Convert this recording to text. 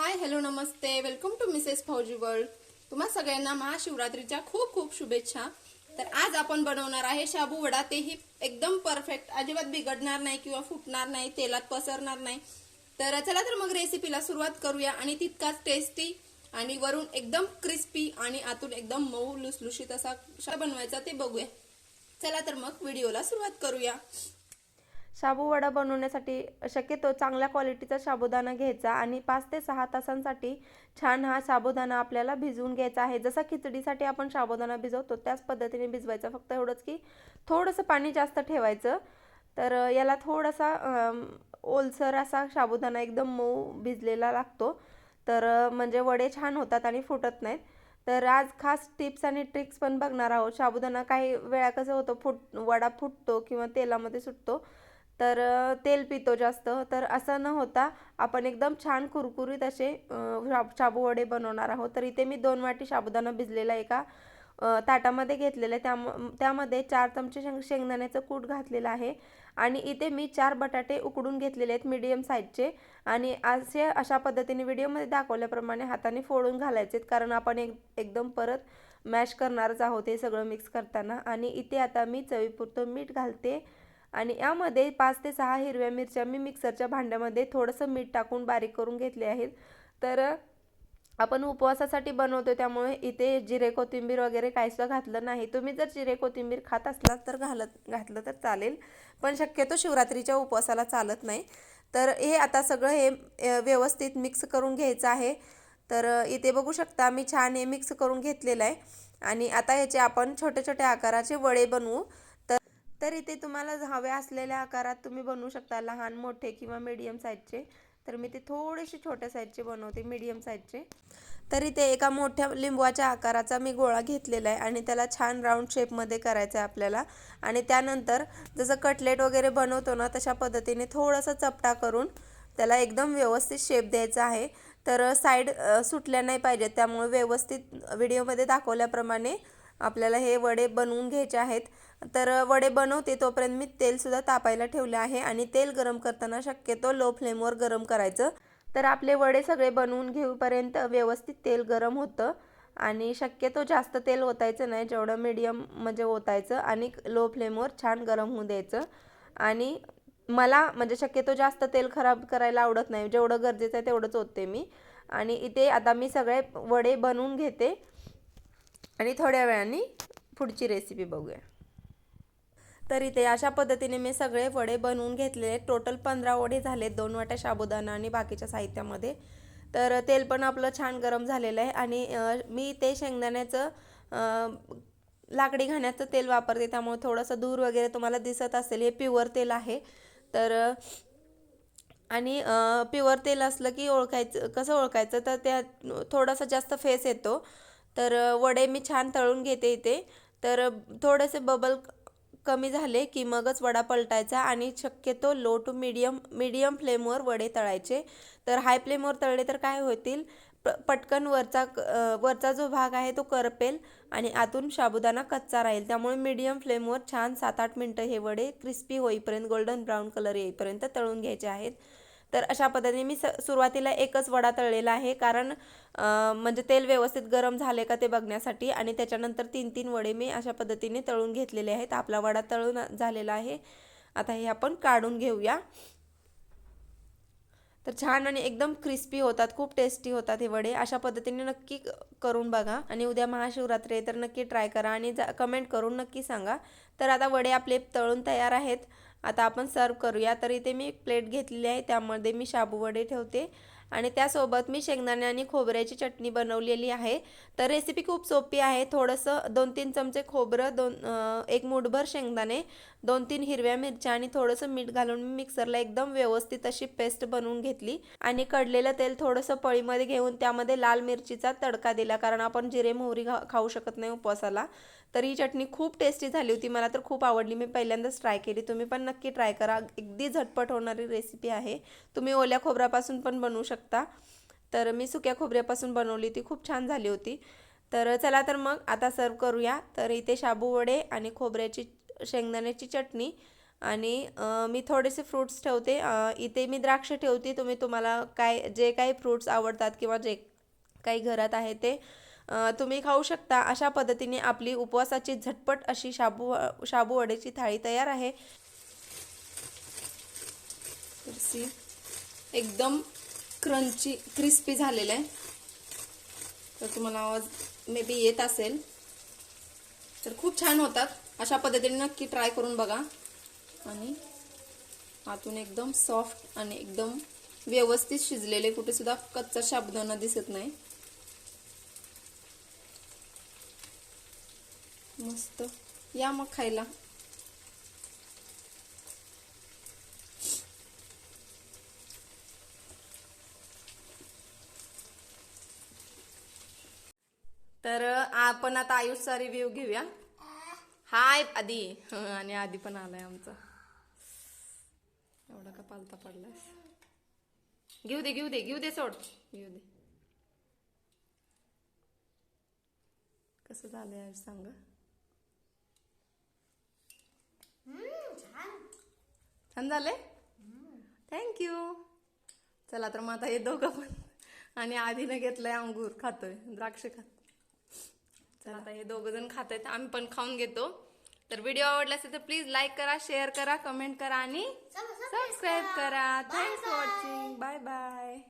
High hello Namaste. Welcome to Mrs Fauji world तुम्हा सगळ्यांना महाशिवरात्रीच्या खूप खूप शुभेच्छा. तर आज आपण बनवणार आहे शाबू वडा. तेही एकदम परफेक्ट अजिबात बिघडणार नाही किंवा फुटणार नाही तेलात पसरणार नाही. तर चला तर मग रेसिपीला सुरुवात करूया आणि तितकाच टेस्टी आणि वरून एकदम क्रिस्पी आणि आतून एकदम मऊ लुसलुशीत असा बनवायचा ते बघूया. चला तर मग व्हिडिओला सुरुवात करूया. शाबू वडा बनवण्यासाठी शक्यतो चांगल्या क्वालिटीचा साबुदाणा घ्यायचा आणि पाच ते सहा तासांसाठी छान हा साबुदाणा आपल्याला भिजवून घ्यायचा आहे. जसा खिचडीसाठी आपण साबुदाणा भिजवतो त्याच पद्धतीने भिजवायचा. फक्त एवढंच की थोडंसं पाणी जास्त ठेवायचं. तर याला थोडासा ओलसर असा साबुदाणा एकदम मऊ भिजलेला लागतो. तर म्हणजे वडे छान होतात आणि फुटत नाहीत. तर आज खास टिप्स आणि ट्रिक्स पण बघणार आहोत. साबुदाणा काही वेळा कसं होतं फुट वडा फुटतो किंवा तेलामध्ये सुटतो. तर तेल पितो जास्त. तर असं न होता आपण एकदम छान कुरकुरीत असे शाब- शाबू वडे बनवणार आहोत. तर इथे मी दोन वाटी साबुदाणा भिजलेला एका ताटामध्ये घेतलेलं आहे. त्याम त्यामध्ये चार चमचे शेंग शेंगदाण्याचं कूट घातलेलं आहे. आणि इथे मी चार बटाटे उकडून घेतलेले आहेत मीडियम साईजचे. आणि असे अशा पद्धतीने व्हिडिओमध्ये दाखवल्याप्रमाणे हाताने फोडून घालायचे आहेत. कारण आपण एक एकदम परत मॅश करणारच आहोत हे सगळं मिक्स करताना. आणि इथे आता मी चवीपुरतं मीठ घालते. आणि यामध्ये पाच ते सहा हिरव्या मिरच्या मी मिक्सरच्या भांड्यामध्ये थोडंसं मीठ टाकून बारीक करून घेतले आहेत. तर आपण उपवासासाठी बनवतो त्यामुळे इथे जिरे कोथिंबीर वगैरे काहीसुद्धा घातलं नाही. तुम्ही जर जिरे कोथिंबीर खात असलात तर घालत घातलं तर चालेल. पण शक्यतो शिवरात्रीच्या उपवासाला चालत नाही. तर हे आता सगळं हे व्यवस्थित मिक्स करून घ्यायचं आहे. तर इथे बघू शकता मी छान हे मिक्स करून घेतलेलं आहे. आणि आता ह्याचे आपण छोटे छोटे आकाराचे वडे बनवू. तर इथे तुम्हाला हव्या असलेल्या आकारात तुम्ही बनवू शकता. लहान मोठे किंवा मीडियम साईजचे तर मी ते थोडेसे छोट्या साईजचे बनवते मीडियम साईजचे तर इथे एका मोठ्या लिंबवाच्या आकाराचा मी गोळा घेतलेला आहे आणि त्याला छान राऊंड शेपमध्ये करायचं आहे आपल्याला. आणि त्यानंतर जसं कटलेट वगैरे बनवतो ना तशा पद्धतीने थोडंसं चपटा करून त्याला एकदम व्यवस्थित शेप द्यायचा आहे. तर साईड सुटल्या नाही पाहिजेत. त्यामुळे व्यवस्थित व्हिडिओमध्ये दाखवल्याप्रमाणे आपल्याला हे वडे बनवून घ्यायचे आहेत. तर वडे बनवते तोपर्यंत मी तेलसुद्धा तापायला ठेवले आहे आणि तेल गरम करताना शक्यतो लो फ्लेमवर गरम करायचं. तर आपले वडे सगळे बनवून घेऊपर्यंत व्यवस्थित तेल गरम होतं आणि शक्यतो जास्त तेल ओतायचं नाही जेवढं मीडियम म्हणजे ओतायचं आणि लो फ्लेमवर छान गरम होऊ द्यायचं. आणि मला म्हणजे शक्यतो जास्त तेल खराब करायला आवडत नाही जेवढं गरजेचं आहे तेवढंच ओतते मी. आणि इथे आता मी सगळे वडे बनवून घेते. आणि थोड्या वेळाने पुढची रेसिपी बघूया. तर इथे अशा पद्धतीने मी सगळे वडे बनवून घेतलेले टोटल पंधरा वडे झाले दोन वाट्या साबुदाणा आणि बाकीच्या साहित्यामध्ये. तर तेल पण आपलं छान गरम झालेलं आहे आणि मी ते शेंगदाण्याचं लाकडी घाण्याचं तेल वापरते. त्यामुळे थोडंसं दूर वगैरे तुम्हाला दिसत असेल. हे प्युअर तेल आहे. तर आणि प्युअर तेल असलं की ओळखायचं कसं ओळखायचं? तर त्यात थोडासा जास्त फेस येतो. तर वडे मी छान तळून घेते इथे. तर थोडेसे बबल कमी झाले की मगच वडा पलटायचा आणि शक्यतो लो टू मीडियम मीडियम फ्लेमवर वडे तळायचे. तर हाय फ्लेमवर तळले तर काय होतील? प पटकन वरचा वरचा जो भाग आहे तो करपेल आणि आतून साबुदाणा कच्चा राहील. त्यामुळे मीडियम फ्लेमवर छान सात आठ मिनटं हे वडे क्रिस्पी होईपर्यंत गोल्डन ब्राऊन कलर येईपर्यंत तळून घ्यायचे आहेत. तर अशा पद्धतीने मी स सुरुवातीला एकच वडा तळलेला आहे. कारण म्हणजे तेल व्यवस्थित गरम झाले का ते बघण्यासाठी आणि त्याच्यानंतर तीन तीन वडे मी अशा पद्धतीने तळून घेतलेले आहेत. आपला वडा तळून झालेला आहे. आता हे आपण काढून घेऊया. तर छान आणि एकदम क्रिस्पी होतात खूप टेस्टी होतात हे वडे. अशा पद्धतीने नक्की करून बघा आणि उद्या महाशिवरात्री आहे तर नक्की ट्राय करा आणि जा कमेंट करून नक्की सांगा. तर आता वडे आपले तळून तयार आहेत. आता आपण सर्व करूया. तर इथे मी एक प्लेट घेतलेली आहे. त्यामध्ये मी शाबू वडे ठेवते. आणि त्यासोबत मी शेंगदाणे आणि खोबऱ्याची चटणी बनवलेली आहे. तर रेसिपी खूप सोपी आहे. थोडंसं दोन तीन चमचे खोबरं दोन एक मुठभर शेंगदाणे दोन तीन हिरव्या मिरच्या आणि थोडंसं मीठ घालून मी मिक्सरला एकदम व्यवस्थित अशी पेस्ट बनवून घेतली. आणि कडलेलं तेल थोडंसं पळीमध्ये घेऊन त्यामध्ये लाल मिरचीचा तडका दिला. कारण आपण जिरे मोहरी खाऊ शकत नाही उपवासाला. तर ही चटणी खूप टेस्टी झाली होती. मला तर खूप आवडली. मी पहिल्यांदाच ट्राय केली. तुम्ही पण नक्की ट्राय करा. अगदी झटपट होणारी रेसिपी आहे. तुम्ही ओल्या खोबऱ्यापासून पण बनवू शकता. तर मी सुक्या खोबऱ्यापासून बनवली ती खूप छान झाली होती. तर चला तर मग आता सर्व करूया. तर इथे शाबू वडे आणि खोबऱ्याची शेंगदाण्याची चटणी आणि मी थोडेसे फ्रूट्स ठेवते. इथे मी द्राक्ष ठेवते. तुम्ही तुम्हाला काय जे काही फ्रूट्स आवडतात किंवा जे काही घरात आहे ते तुम्ही खाऊ शकता. अशा पद्धतीने आपली उपवासाची झटपट अशी शाबू शाबू वड्याची थाळी तयार आहे. एकदम क्रंची क्रिस्पी झालेलं आहे. तर तुम्हाला आवाज मे बी येत असेल. तर खूप छान होतात. अशा पद्धतीने नक्की ट्राय करून बघा. आणि आतून एकदम सॉफ्ट आणि एकदम व्यवस्थित शिजलेले कुठे सुद्धा कच्चा साबुदाणा दिसत नाही. मस्त. या मग खायला. तर आपण आता आयुषचा रिव्ह्यू घेऊया. हाय आधी आणि आधी पण आलाय आमचा. एवढा का पालता पडलाय घेऊ दे घेऊ दे घेऊ दे सोड. घेऊ दे. कसं झालंय आयुष सांगा. छान. झालंय? थँक्यू चला तर मग आता हे दोघं पण. आणि आधीनं घेतलंय अंगूर खातोय द्राक्ष खात. चला आता हे दोघं जण खात आहेत आम्ही पण खाऊन घेतो. तर व्हिडिओ आवडला असेल तर प्लीज लाईक करा शेअर करा कमेंट करा आणि सबस्क्राईब करा. Thanks for watching bye bye